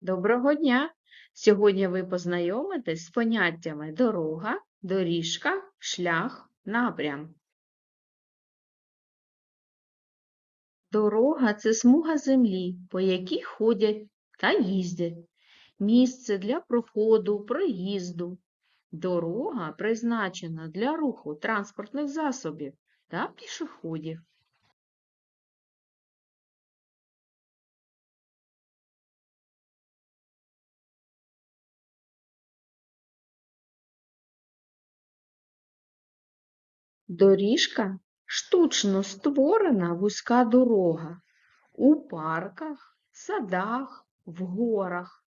Доброго дня! Сьогодні ви познайомитесь з поняттями дорога, доріжка, шлях, напрям. Дорога – це смуга землі, по якій ходять та їздять. Місце для проходу, проїзду. Дорога призначена для руху транспортних засобів та пішоходів. Доріжка – штучно створена вузька дорога у парках, садах, в горах.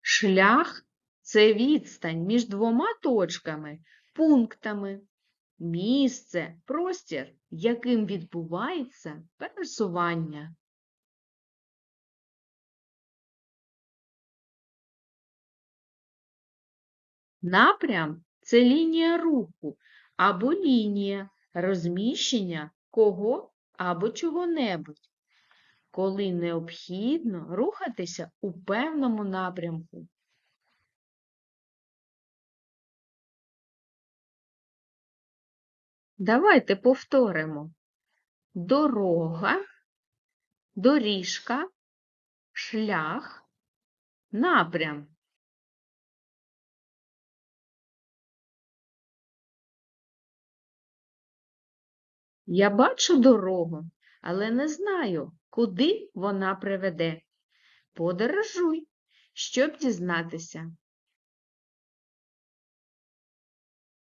Шлях – це відстань між двома точками, пунктами. Місце, простір, яким відбувається пересування. Напрям – це лінія руху або лінія розміщення кого або чого-небудь, коли необхідно рухатися у певному напрямку. Давайте повторимо. Дорога, доріжка, шлях, напрям. Я бачу дорогу, але не знаю, куди вона приведе. Подорожуй, щоб дізнатися,